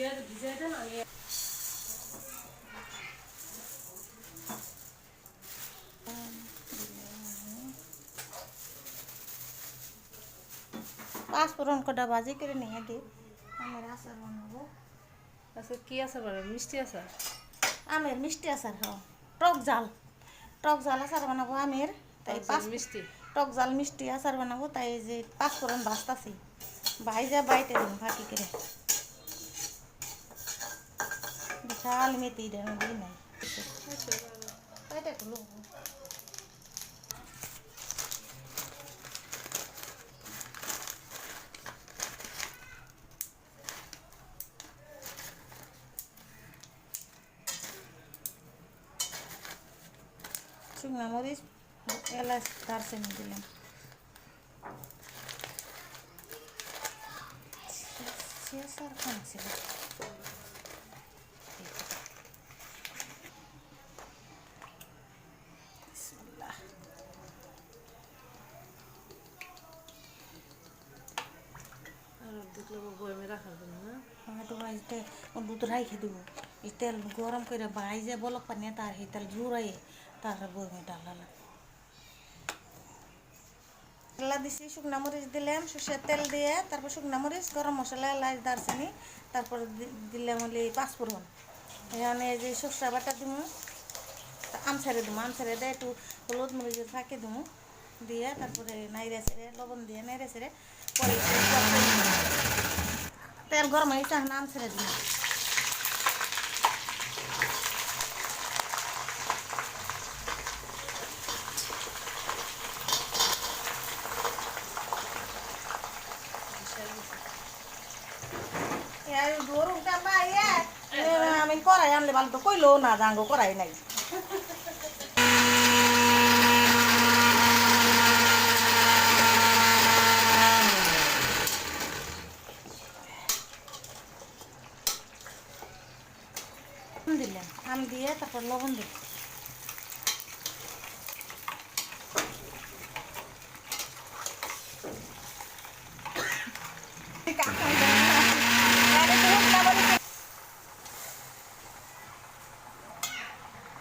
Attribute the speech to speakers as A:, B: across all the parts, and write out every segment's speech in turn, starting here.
A: ধুয়ে ভিজিয়ে দেন আমি
B: পাঁচ ফোড়ন কটা ভাজি করে নিয়ে আগে আমের আচার বানাবো
A: আচ্ছা কি আছে বলে মিষ্টি আছে
B: আমের মিষ্টি আচার হ টক জাল টক জাল আচার বানাবো আমের তাই পাঁচ
A: মিষ্টি
B: টক জাল মিষ্টি আচার বানাবো তাই এই যে পাঁচ ফোড়ন ভাজতাছি ভাইজা বাইটে দিন ফাঁকি করে বিশাল মেথি দেন দিই নাই বাইটে গুলো শুকনা মরিচ এলাচ দারচিনি দিলাম শেষ আর কোন ছিল
A: বয়মে
B: আমি তো ভাইতে দুধ রাইখে দিব। এই তেল গরম করে ভাইজে বলক পানি, তার সেই তেল জুড়াই তার বইমে ডালালাম তেলা দিছি শুকনা মরিচ দিলাম, সর্ষের তেল দিয়ে, তারপর শুকনা মরিচ, গরম মশলা, এলাচ, দারচিনি, তারপর দিলাম হলে পাঁচফোড়ন। এখানে যে সর্ষা বাটা দিব আম ছেড়ে দিব আম ছেড়ে দিয়ে একটু হলুদ মরিচের ফাঁকে দিব দিয়ে তারপরে নাইড়ে ছেড়ে, লবণ দিয়ে নাইড়ে ছেড়ে পরে একটু জল দিয়ে দিব। তেল গরম হয়েছে আম ছেড়ে দিলাম আমি করাই আনলে ভালো তো, কইলো না জাঙ্গো করাই নাই। দিয়ে তারপর লবণ দিলাম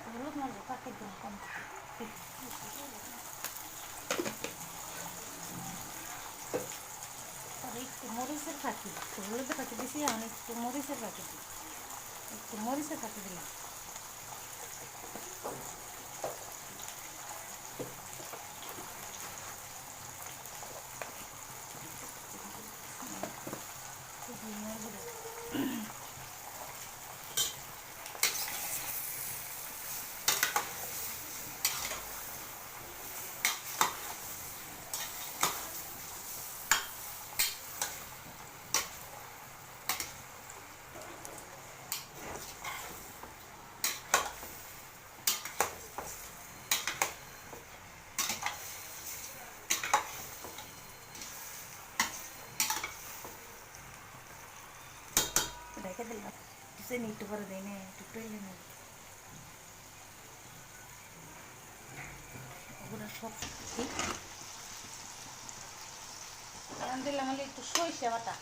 B: হলুদ মরিচ পাকে দিলাম কম তবে একটু মরিচের ফাঁকি একটু হলুদের ফাঁকি দিছি এখন একটু মরিচের ফাঁকি দিই একটু মরিচের ফাঁকি দিলাম রেখে দিলাম ಇಟ್ಟು একটু পেলে ওগুলো সব দিলাম একটু সইষে বাটা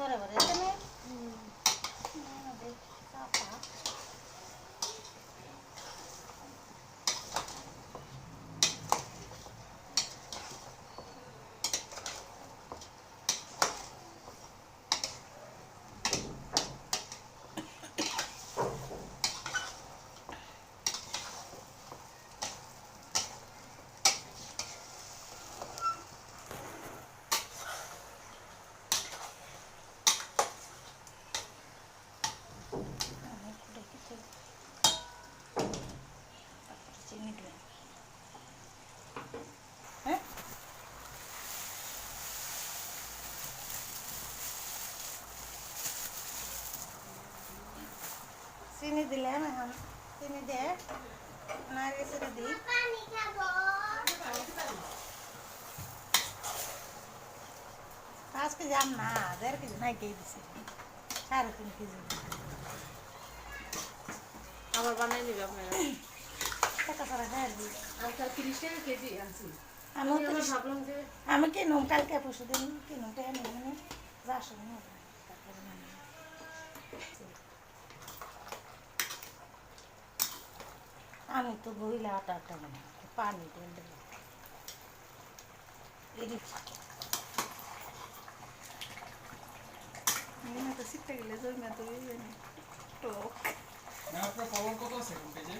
B: それをですね、うん、なので、চিনি দিলাম এখন। চিনি দিয়ে নাড়িয়ে ছেড়ে দিই। পাঁচ কেজি আম না দেড় কেজি নাই কেজি দিছি। সাড়ে তিন কেজি।
A: আবার বানাই নিবে আপনারা?
B: টাকা ছাড়া খাই দিই।
A: আচ্ছা তিরিশ টাকা কেজি আনছি।
B: আমি
A: ভাবলাম যে
B: আমি কিনুম কালকে পরশু দিন কিনুম টাকা নিয়ে মানে যার সঙ্গে নিয়ে যাব। তারপরে বানাবো। আমি তো বইলে আটা আটা না পানি তেল দেবো। এদিক এখানে তো শিখতে গেলে জমে তো টক।
C: না, আপনার কত আছে? পেজে?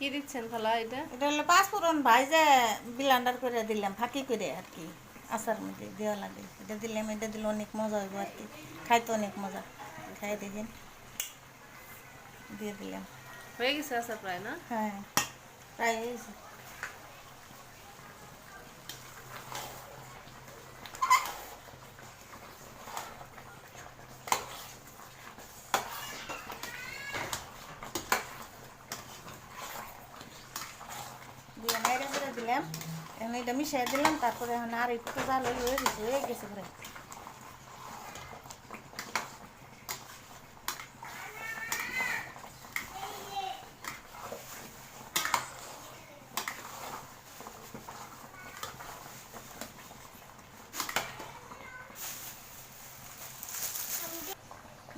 A: কি দিচ্ছেন খালা এটা
B: এটা হলো পাঁচফোড়ন ভাইজে বিলান্ডার করে দিলাম ফাঁকি করে আর কি আচার মধ্যে দেওয়া লাগে এটা দিলাম এটা দিলে অনেক মজা হইব আর কি খাইতে অনেক মজা খাই দেখেন দিয়ে দিলাম
A: হয়ে গেছে আসার প্রায় না
B: হ্যাঁ প্রায় হয়েছে দিয়ে দিলাম এখন এটা মিশিয়ে দিলাম তারপরে এখন আর একটু জাল হয়ে হয়ে গেছে হয়ে গেছে প্রায়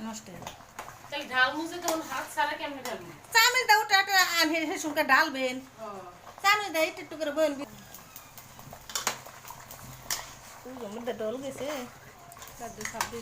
B: নষ্ট হয়ে যাবে
A: তাহলে ঢাল মুছে তখন হাত সারা কেমনে ঢালবি
B: চামিচ দাও ওটা আনহে হেসুনকে ডালবেন চামিচ డైట్ ఇట్టుకురబో అనిపి ఎమ్మ డోల్గేసే
A: సర్దు సర్దు